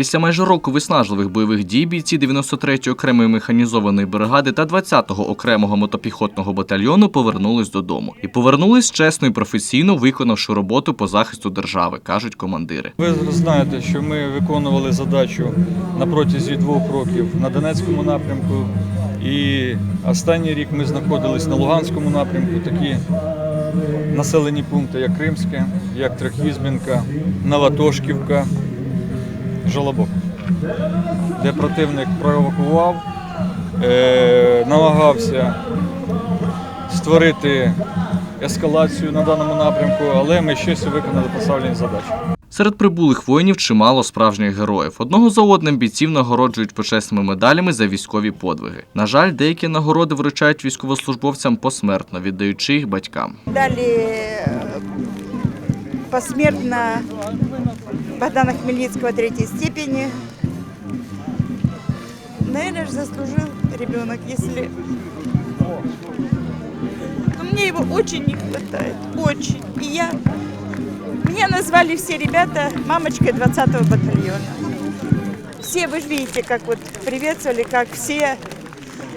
Після майже року виснажливих бойових дій бійці 93-ї окремої механізованої бригади та 20-го окремого мотопіхотного батальйону повернулись додому і повернулись чесно і професійно, виконавши роботу по захисту держави, кажуть командири. Ви знаєте, що ми виконували задачу на протязі двох років на Донецькому напрямку. І останній рік ми знаходились на Луганському напрямку. Такі населені пункти, як Кримське, як Трехізбінка, Новотошківка, Жолобок, де противник провокував, е- намагався створити ескалацію на даному напрямку, але ми щось виконали поставлені задачі. Серед прибулих воїнів чимало справжніх героїв. Одного за одним бійців нагороджують почесними медалями за військові подвиги. На жаль, деякі нагороди вручають військовослужбовцям посмертно, віддаючи їх батькам. Дали э, посмертно Богдана Хмельницкого третьей степени. Наверное, же заслужил ребенок, если... Но мне его очень не хватает, очень. И я... Меня назвали все ребята мамочкой 20-го батальона. Все, вы же видите, как вот приветствовали, как все...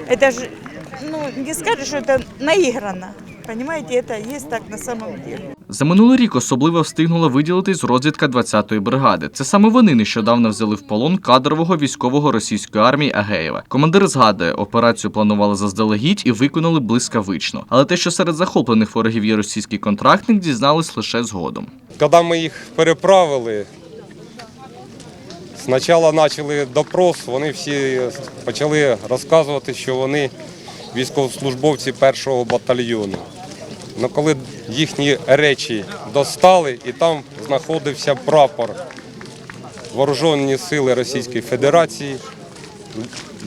Это же, ну, не скажешь, что это наиграно. Понимаете, это есть так на самом деле. За минулий рік особливо встигнула виділитись розвідка 20-ї бригади. Це саме вони нещодавно взяли в полон кадрового військового російської армії Агеєва. Командир згадує, операцію планували заздалегідь і виконали блискавично. Але те, що серед захоплених ворогів є російський контрактник, дізнались лише згодом. Коли ми їх переправили, спочатку почали допрос, вони всі почали розказувати, що вони військовослужбовці першого батальйону. Ну, коли їхні речі достали, і там знаходився прапор Вооружені сили Російської Федерації,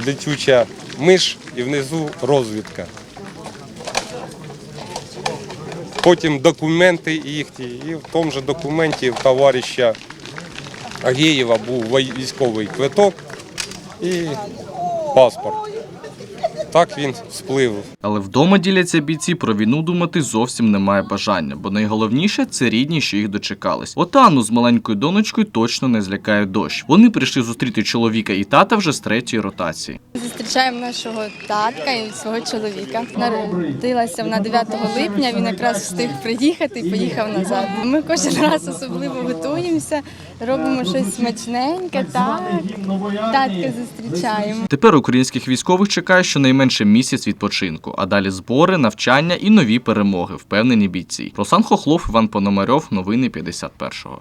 летюча миш і внизу розвідка. Потім документи їхні, і в тому же документі в товариша Агеєва був військовий квиток і паспорт. Так він сплив. Але вдома діляться бійці про війну думати зовсім немає бажання, бо найголовніше це рідні, що їх дочекались. Отану з маленькою донечкою точно не злякає дощ. Вони прийшли зустріти чоловіка і тата вже з третьої ротації. Зустрічаємо нашого татка і свого чоловіка. Народилася вона 9 липня. Він якраз встиг приїхати і поїхав назад. Ми кожен раз особливо готуємося, робимо щось смачненьке. Так татка зустрічаємо. Тепер українських військових чекає щонайменше місяць відпочинку, а далі збори, навчання і нові перемоги, впевнені бійці. Руслан Хохлов, Іван Пономарьов, новини 51-го.